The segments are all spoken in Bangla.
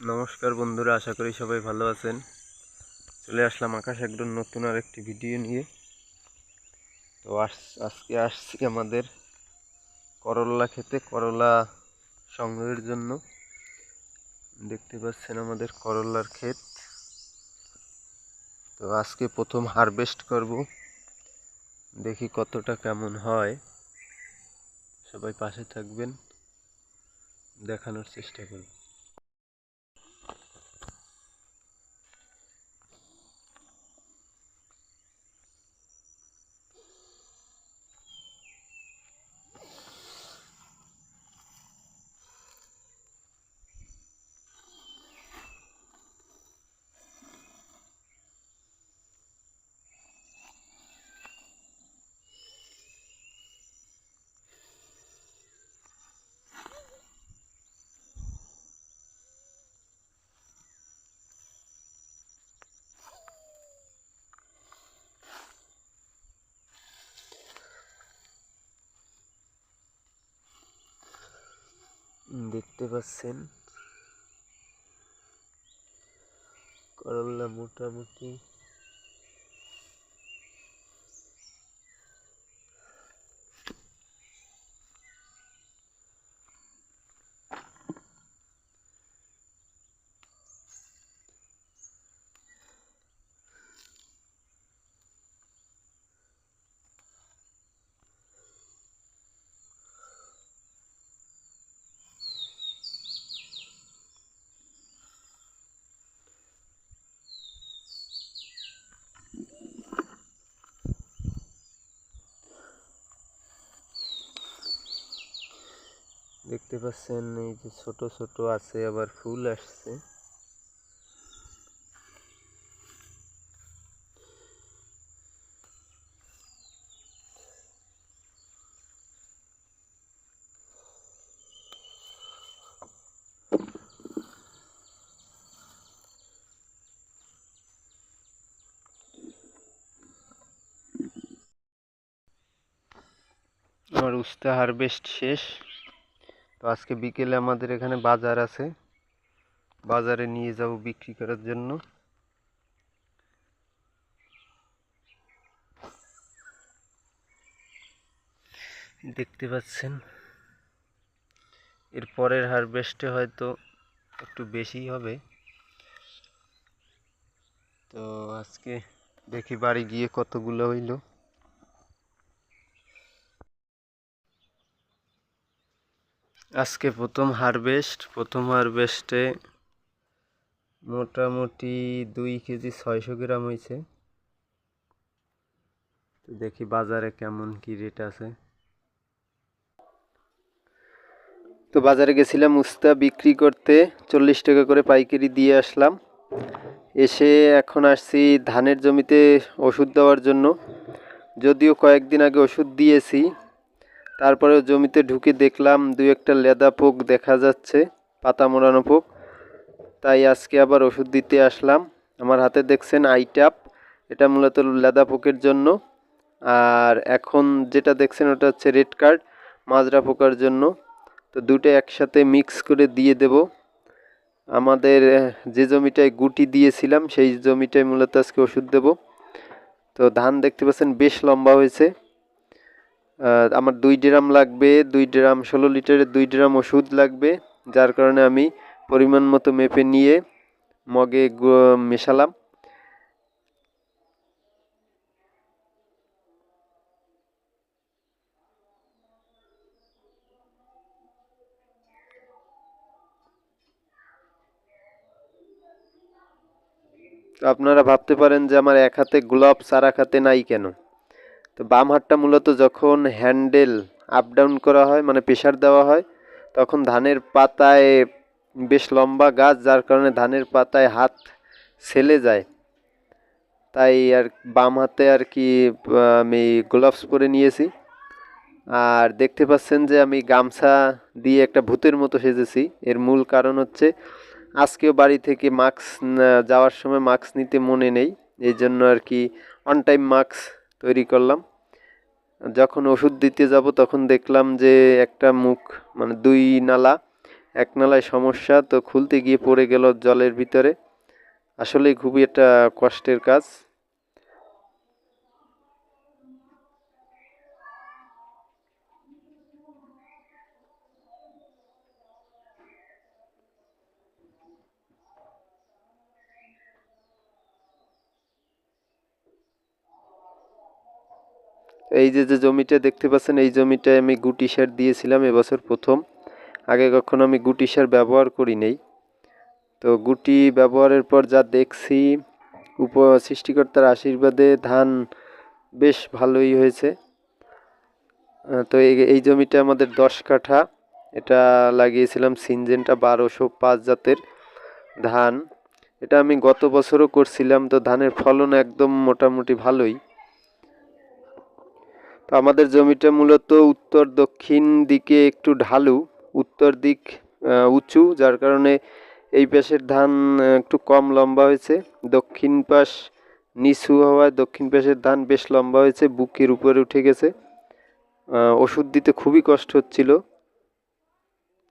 নমস্কার বন্ধুরা, আশা করি সবাই ভালো আছেন। চলে আসলাম আকাশ একদম নতুন আর একটি ভিডিও নিয়ে। তো আজকে আসছি আমাদের করলা খেতে, করলা সংগ্রহের জন্য। দেখতে পাচ্ছেন আমাদের করলার ক্ষেত। তো আজকে প্রথম হারভেস্ট করব। দেখি কতটা কেমন হয়। সবাই পাশে থাকবেন, দেখানোর চেষ্টা করব। দেখতে পাচ্ছেন। করল্লা মোটামুটি দেখতে পাচ্ছেন এই যে ছোট ছোট আছে আবার ফুল আসছে। আমার উস্তা হারভেস্ট শেষ। আজকে বিকেলে আমাদের এখানে বাজার আছে। বাজারে নিয়ে যাব বিক্রি করার জন্য। দেখতে পাচ্ছেন, এর পরের হারভেস্টে হয়তো একটু বেশি হবে। তো আজকে দেখি বাড়ি গিয়ে কতগুলো হইল। আজকে প্রথম হারভেস্ট প্রথম হারভেস্টে মোটামুটি দুই কেজি ছয়শো গ্রাম হয়েছে। তো দেখি বাজারে কেমন কি রেট আছে। তো বাজারে গেছিলাম উস্তা বিক্রি করতে, চল্লিশ টাকা করে পাইকারি দিয়ে আসলাম। এসে এখন আসছি ধানের জমিতে ওষুধ দেওয়ার জন্য। যদিও কয়েকদিন আগে ওষুধ দিয়েছি তারপরেও জমিতে ঢুকে দেখলাম দু একটা লেদা পোক দেখা যাচ্ছে, পাতা মোড়ানো পোক। তাই আজকে আবার ওষুধ দিতে আসলাম। আমার হাতে দেখছেন আইটাপ, এটা মূলত লেদা পোকের জন্য। আর এখন যেটা দেখছেন ওটা হচ্ছে রেড কার্ড, মাজরা পোকার জন্য। তো দুটো একসাথে মিক্স করে দিয়ে দেব। আমাদের যে জমিটায় গুটি দিয়েছিলাম, সেই জমিটায় মূলত আজকে ওষুধ দেব। তো ধান দেখতে পাচ্ছেন বেশ লম্বা হয়েছে। আমার দুই ড্রাম লাগবে, দুই ড্রাম, ষোলো লিটারের দুই ড্রাম ওষুধ লাগবে, যার কারণে আমি পরিমাণ মতো মেপে নিয়ে মগে মেশালাম। আপনারা ভাবতে পারেন যে আমার এক হাতে গ্লোভস আর এক হাতে নাই কেন? তো বাম হাতটা মূলত যখন হ্যান্ডেল আপ ডাউন করা হয় মানে প্রেশার দেওয়া হয়, তখন ধানের পাতায় বেশ লম্বা গাছ, যার কারণে ধানের পাতায় হাত ছেলে যায়। তাই আর বাম হাতে আর কি আমি গ্লোভস পরে নিয়েছি। আর দেখতে পাচ্ছেন যে আমি গামছা দিয়ে একটা ভূতের মতো সেজেছি। এর মূল কারণ হচ্ছে, আজকেও বাড়ি থেকে মাস্ক যাওয়ার সময় মাস্ক নিতে মনে নেই। এই জন্য আর কি অন টাইম মাস্ক তৈরি করলাম। যখন ওষুধ দিতে যাব তখন দেখলাম যে একটা মুখ মানে দুই নালা, এক নালায় সমস্যা তো খুলতে গিয়ে পড়ে গেল জলের ভিতরে। আসলে খুবই একটা কষ্টের কাজ। এই যে যে জমিটা দেখতে পাচ্ছেন, এই জমিটায় আমি গুটি সার দিয়েছিলাম এবছর প্রথম। আগে কখনো আমি গুটি সার ব্যবহার করি নেই। তো গুটি ব্যবহারের পর যা দেখছি, উপ, সৃষ্টিকর্তার আশীর্বাদে ধান বেশ ভালোই হয়েছে। তো এই জমিটা আমাদের দশ কাঠা। এটা লাগিয়েছিলাম সিনজেনটা বারোশো পাঁচ জাতের ধান। এটা আমি গত বছরও করছিলাম, তো ধানের ফলন একদম মোটামুটি ভালোই। তো আমাদের জমিটা মূলত উত্তর দক্ষিণ দিকে একটু ঢালু, উত্তর দিক উঁচু, যার কারণে এই পাশের ধান একটু কম লম্বা হয়েছে। দক্ষিণ পাশ নিচু হওয়ায় দক্ষিণ পাশের ধান বেশ লম্বা হয়েছে, বুকের উপরে উঠে গেছে। ওষুধ দিতে খুবই কষ্ট হচ্ছিল।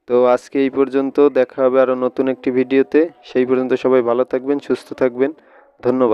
তো আজকে এই পর্যন্ত দেখা হবে আরও নতুন একটি ভিডিওতে। সেই পর্যন্ত সবাই ভালো থাকবেন, সুস্থ থাকবেন। ধন্যবাদ।